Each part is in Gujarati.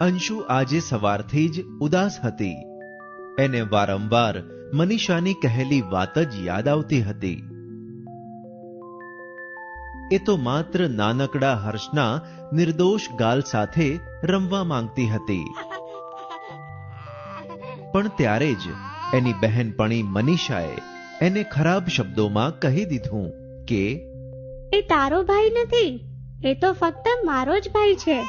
અંશુ આજે સવારથી જ ઉદાસ હતી. એને વારંવાર મનીષાની કહેલી વાત જ યાદ આવતી હતી. એ તો માત્ર નાનકડા હર્ષના નિર્દોષ ગાલ સાથે રમવા માંગતી હતી. પણ ત્યારે જ એની બહેનપણી મનીષાએ એને ખરાબ શબ્દોમાં કહી દીધું કે એ તારો ભાઈ નથી એ તો ફક્ત મારો જ ભાઈ છે.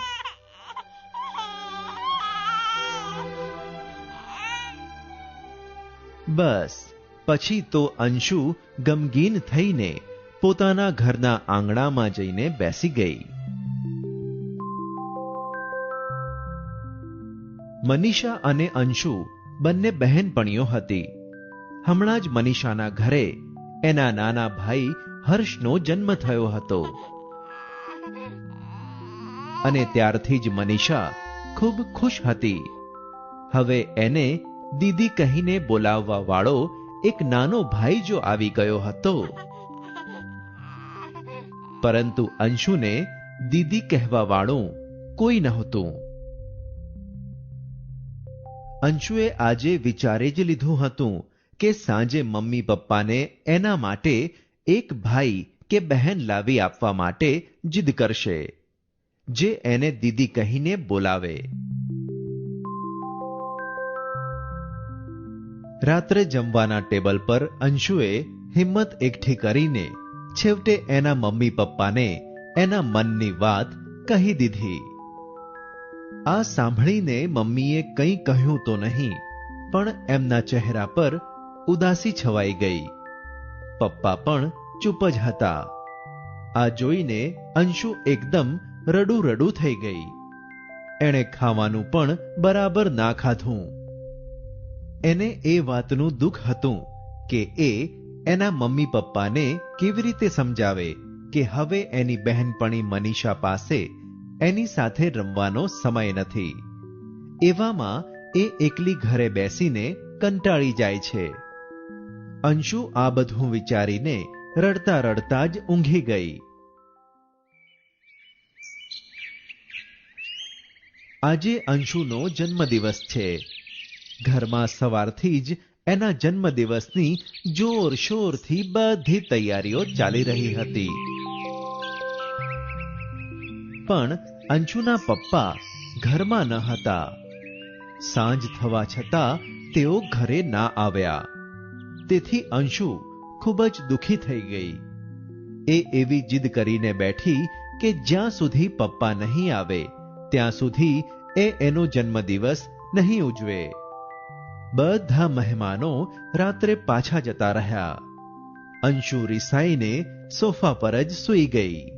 બસ પછી તો અંશુ ગમગીન થઈને પોતાના ઘરના આંગણામાં જઈને બેસી ગઈ. મનીષા અને અંશુ બંને બહેનપણીઓ હતી. હમણાં જ મનીષાના ઘરે એના નાના ભાઈ હર્ષનો જન્મ થયો હતો. અને ત્યારથી જ મનીષા ખૂબ ખુશ હતી. હવે એને દીદી કહીને બોલાવવા વાળો એક નાનો ભાઈ જો આવી ગયો હતો. પરંતુ અંશુને દીદી કહેવા વાળું કોઈ નહોતું. અંશુએ આજે વિચારે જ લીધું હતું કે સાંજે મમ્મી પપ્પાને એના માટે એક ભાઈ કે બહેન લાવી આપવા માટે જીદ કરશે, જે એને દીદી કહીને બોલાવે. રાત્રે જમવાના ટેબલ પર અંશુએ હિંમત એકઠી કરીને છેવટે એના મમ્મી પપ્પાને એના મનની વાત કહી દીધી. આ સાંભળીને મમ્મીએ કંઈ કહ્યું તો નહીં, પણ એમના ચહેરા પર ઉદાસી છવાઈ ગઈ. પપ્પા પણ ચૂપ જ હતા. આ જોઈને અંશુ એકદમ રડું રડું થઈ ગઈ. એણે ખાવાનું પણ બરાબર ના ખાધું. એને એ વાતનું દુઃખ હતું કે એ એના મમ્મી પપ્પાને કેવી રીતે સમજાવે કે હવે એની બહેનપણી મનીષા પાસે એની સાથે રમવાનો સમય નથી. એવામાં એ એકલી ઘરે બેસીને કંટાળી જાય છે. અંશુ આ બધું વિચારીને રડતા રડતા જ ઊંઘી ગઈ. આજે અંશુનો જન્મદિવસ છે. ઘરમાં સવારથી જ એના જન્મદિવસની જોરશોરથી બધી તૈયારીઓ ચાલી રહી હતી. પણ અંશુના પપ્પા ઘરમાં ન હતા. સાંજ થવા છતાં તેઓ ઘરે ના આવ્યા. તેથી અંશુ ખૂબ જ દુખી થઈ ગઈ. એ એવી જીદ કરીને બેઠી કે જ્યાં સુધી પપ્પા નહીં આવે, ત્યાં સુધી એ એનો જન્મદિવસ નહીં ઉજવે. બધા મહેમાનો રાત્રે પાછા જતા રહ્યા. અંશુ રિસાઈને સોફા પર જ સૂઈ ગઈ.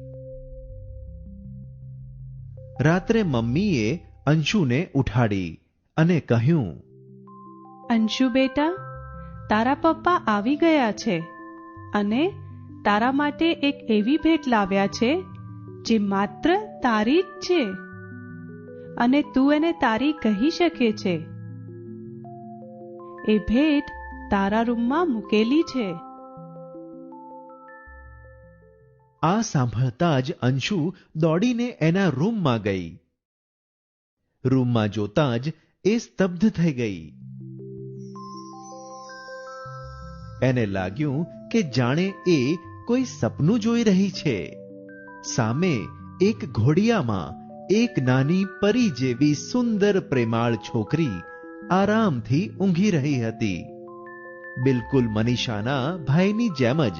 રાત્રે મમ્મીએ અંશુને ઉઠાડી અને કહ્યું, અંશુ બેટા તારા પપ્પા આવી ગયા છે અને તારા માટે એક એવી ભેટ લાવ્યા છે જે માત્ર તારી જ છે અને તું એને તારી કહી શકે છે. એ ભેટ તારા રૂમમાં મૂકેલી છે. આ સાંભળતા જ અંશુ દોડીને એના રૂમમાં ગઈ. રૂમમાં જોતા જ એ સ્તબ્ધ થઈ ગઈ. એને લાગ્યું કે જાણે એ કોઈ સપનું જોઈ રહી છે. સામે એક ઘોડિયામાં એક નાની પરી જેવી સુંદર પ્રેમાળ છોકરી આરામથી ઊંઘી રહી હતી. બિલકુલ મનીષાના ભાઈની જેમ જ.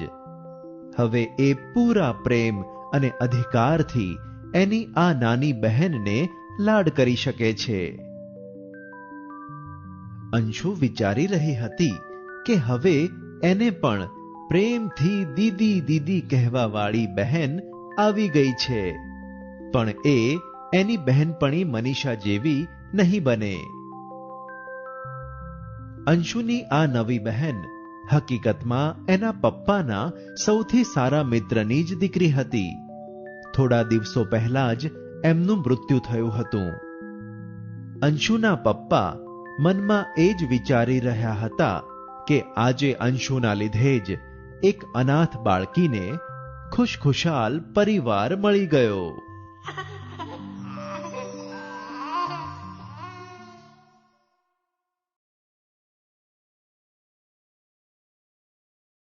હવે એ પૂરા પ્રેમ અને અધિકારથી એની આ નાની બહેનને લાડ કરી શકે છે. અંશુ વિચારી રહી હતી કે હવે એને પણ પ્રેમથી દીદી દીદી કહેવા વાળી બહેન આવી ગઈ છે. પણ એ એની બહેનપણી મનીષા જેવી નહીં બને. અંશુની આ નવી બહેન હકીકતમાં એના પપ્પાના સૌથી સારા મિત્રની જ દીકરી હતી. થોડા દિવસો પહેલા જ એમનું મૃત્યુ થયું હતું. અંશુના પપ્પા મનમાં એ જ વિચારી રહ્યા હતા કે આજે અંશુના લીધે જ એક અનાથ બાળકીને ખુશખુશાલ પરિવાર મળી ગયો.